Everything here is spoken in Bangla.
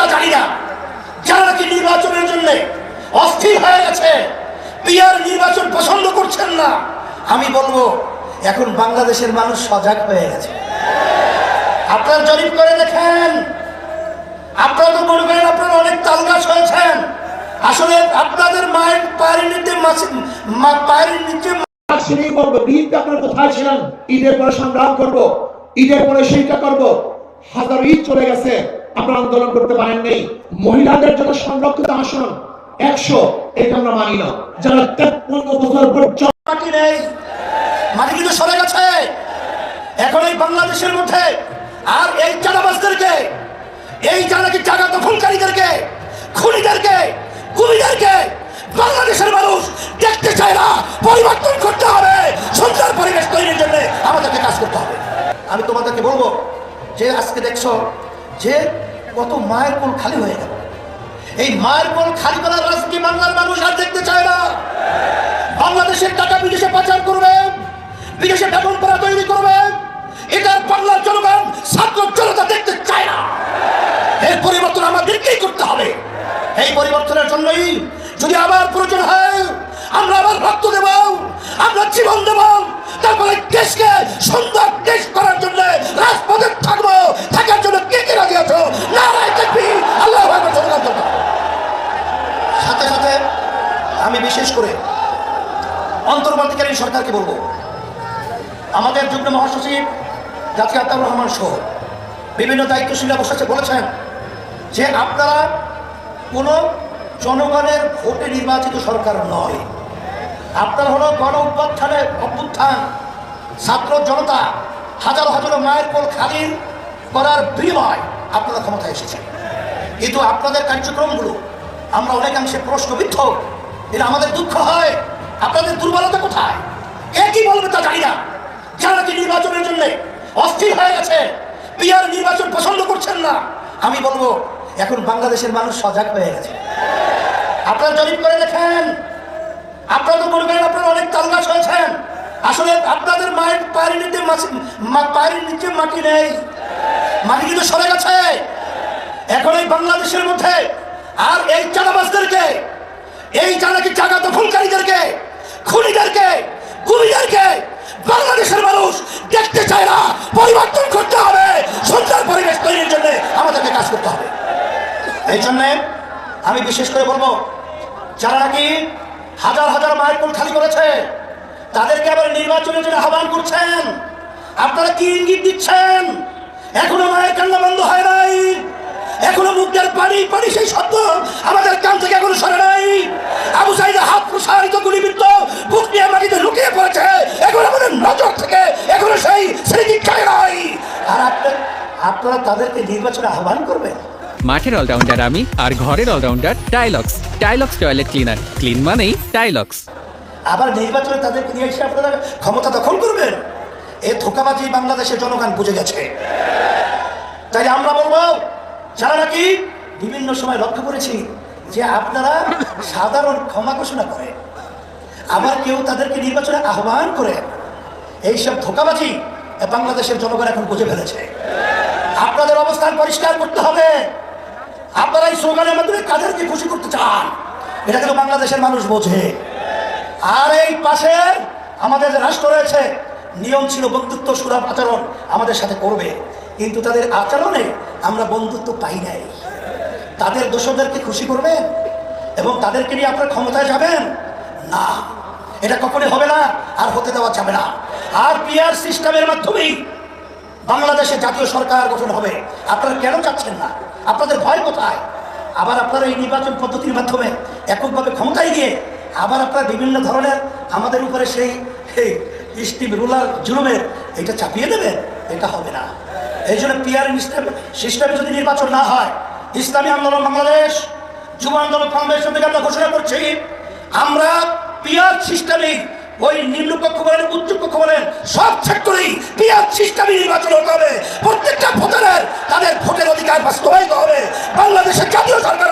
তা জানি না যারা নাকি নির্বাচনের জন্য অস্থির হয়ে গেছে পিয়ার নির্বাচন পছন্দ করছেন না, আমি বলব, এখন বাংলাদেশের মানুষ সজাগ হয়ে গেছে। আপনার জরিপ করে দেখেন, আপনারা তো মনে করেন আপনারা অনেক তাল গাছ হয়েছেন। আসলে আপনাদের মায়ের পায়ের নিচে পায়ের নিচে সেটাই বলব ঈদ আপনার কোথায় ছিলেন? ঈদের পরে সংগ্রাম করব, ঈদের পরে সেইটা করব, হাজার ঈদ চলে গেছে। আপনারা আন্দোলন করতে পারেন নেই মহিলাদের জন্য সংরক্ষিত আসন একশো, এটা আমরা মানি না। যারা তেপ্পন্ন বছর পর্যন্ত নেই। মাটি কিন্তু সরে গেছে। এখন এই বাংলাদেশের মধ্যে আর এই চাঁদাবাজদেরকে এই যারা কি জায়গা দখলকারীদেরকে, খুনিদেরকে কুমিদেরকে বাংলাদেশের মানুষ দেখতে চায় না, পরিবর্তন করতে হবে। সুন্দর পরিবেশ তৈরির জন্য আমাদেরকে কাজ করতে হবে। আমি তোমাদেরকে বলব, যে আজকে দেখছ, যে কত মায়ের কোল খালি হয়ে গেল। এই মায়ের কোল খালি করার রাজনীতি বাংলার মানুষ আর দেখতে চায় না। বাংলাদেশের টাকা বিদেশে পাচার করবেন বিদেশে বেতন করা তৈরি করবেন এটার বাংলার জনগণ, ছাত্র জনতা দেখতে চায় না। এর পরিবর্তন আমাদেরকেই করতে হবে। এই পরিবর্তনের জন্যই যদি আবার প্রয়োজন হয়, আমরা আবার রক্ত দেব, আমরা জীবন দেব। আমি বিশেষ করে অন্তর্বর্তীকালীন সরকারকে বলব। আমাদের যুগ্ম মহাসচিব জাতি আতাউর রহমান সহ বিভিন্ন দায়িত্বশীল বসেছে বলেছেন যে আপনারা কোনো জনগণের ভোটে নির্বাচিত সরকার নয়। আপনারা হলো গণ অভ্যুত্থানের অভ্যুত্থান, ছাত্র জনতা, হাজার হাজারো মায়ের কোল খালি করার বিনিময় আপনারা ক্ষমতায় এসেছেন। কিন্তু আপনাদের কার্যক্রমগুলো আমরা অনেকাংশে প্রশ্নবিদ্ধ। এটা আমাদের দুঃখ হয়। আপনাদের দুর্বলতা কোথায়? কি বলবে তা জানি না। যারা কি নির্বাচনের জন্য অস্থির হয়ে গেছে পিয়ার নির্বাচন পছন্দ করছেন না, আমি বলব, এখন বাংলাদেশের মানুষ সজাগ হয়ে গেছে। আপনারা জরিপ করে দেখেন। আপনারা তো করেন আপনারা অনেক তালগাছ হয়েছেন। আসলে আপনাদের মায়ের পায়ের নিচে পায়ের নিচে মাটি নেই। মাটি কিন্তু সরে গেছে। এখন এই বাংলাদেশের মধ্যে আর এই চাঁদাবাজদেরকে এই যারা কি জায়গা দখলকারীদেরকে খুনিদেরকে কুমিদেরকে বাংলাদেশের মানুষ দেখতে চায় না। পরিবর্তন করতে হবে। সুন্দর পরিবেশ তৈরির জন্য আমাদেরকে কাজ করতে হবে। এই জন্যে আমি বিশেষ করে বলব, যারা নাকি হাজার হাজার মায়ের কোল খালি করেছে, তাদেরকে আবার নির্বাচনের জন্য আহ্বান করছেন। আপনারা কি ইঙ্গিত দিচ্ছেন? এখনও মায়ের কান্না বন্ধ হয় নাই এখনও মুখের পানি পানি সেই শব্দ আমাদের কান থেকে এখনও সরে নাই। আবু সাইদের হাত প্রসারিত গুলিবিদ্ধ বুক নিয়ে মাটিতে লুকিয়ে পড়েছে। এখন আমাদের নজর থেকে এখনও সেই স্মৃতি খায় নাই। আর আপনার আপনারা তাদেরকে নির্বাচনে আহ্বান করবেন? মাঠের অলরাউন্ডার আমি আর ঘরের allrounder Tylox Tylox toilet cleaner clean মানেই টাইলক্স আবার নির্বাচনে তাদেরকে নিয়ে এসে আপনারা ক্ষমতা দখল করবেন? এ ধোকাবাজি বাংলাদেশের জনগণ বুঝে গেছে। তাই আমরা বলব যারা নাকি বিভিন্ন সময় লক্ষ্য করেছি যে আপনারা সাধারণ ক্ষমা ঘোষণা করে আবার কেউ তাদেরকে নির্বাচনে আহ্বান করে এইসব ধোকাবাজি বাংলাদেশের জনগণ এখন বুঝে ফেলেছে। আপনাদের অবস্থান পরিষ্কার করতে হবে। আপনারা এই স্লোগানের মাধ্যমে কাদেরকে খুশি করতে চান? এটা কিন্তু বাংলাদেশের মানুষ বোঝে? আর এই পাশে আমাদের রাষ্ট্র রয়েছে, নিয়ম ছিল বন্ধুত্ব সুলভ আচরণ আমাদের সাথে করবে। কিন্তু তাদের আচরণে আমরা বন্ধুত্ব পাই নাই। তাদের দোষদেরকে খুশি করবেন এবং তাদেরকে নিয়ে আপনার ক্ষমতায় যাবেন? না। এটা কখনোই হবে না, আর হতে দেওয়া যাবে না। আর পিআর সিস্টেমের মাধ্যমেই বাংলাদেশে জাতীয় সরকার গঠন হবে। আপনারা কেন চাচ্ছেন না? আপনাদের ভয় কোথায়? আবার আপনারা এই নির্বাচন পদ্ধতির মাধ্যমে এককভাবে ক্ষমতায় গিয়ে আবার আপনারা বিভিন্ন ধরনের আমাদের উপরে সেই স্টিম রুলার জুলুমের এটা চাপিয়ে দেবেন? এটা হবে না। এই জন্য পিআর সিস্টেমে যদি নির্বাচন না হয়, ইসলামী আন্দোলন বাংলাদেশ যুব আন্দোলন কংগ্রেসের থেকে আমরা ঘোষণা করছি, আমরা পিয়ার সিস্টেমে ওই নিম্নপক্ষ বলেন উচ্চপক্ষ বলেন, সব সেক্টরেই পিয়ার সিস্টেমে নির্বাচন হতে হবে। প্রত্যেকটা ভোটারের তাদের ভোটের অধিকার বাস্তবায়িত হবে। বাংলাদেশের জাতীয় সরকার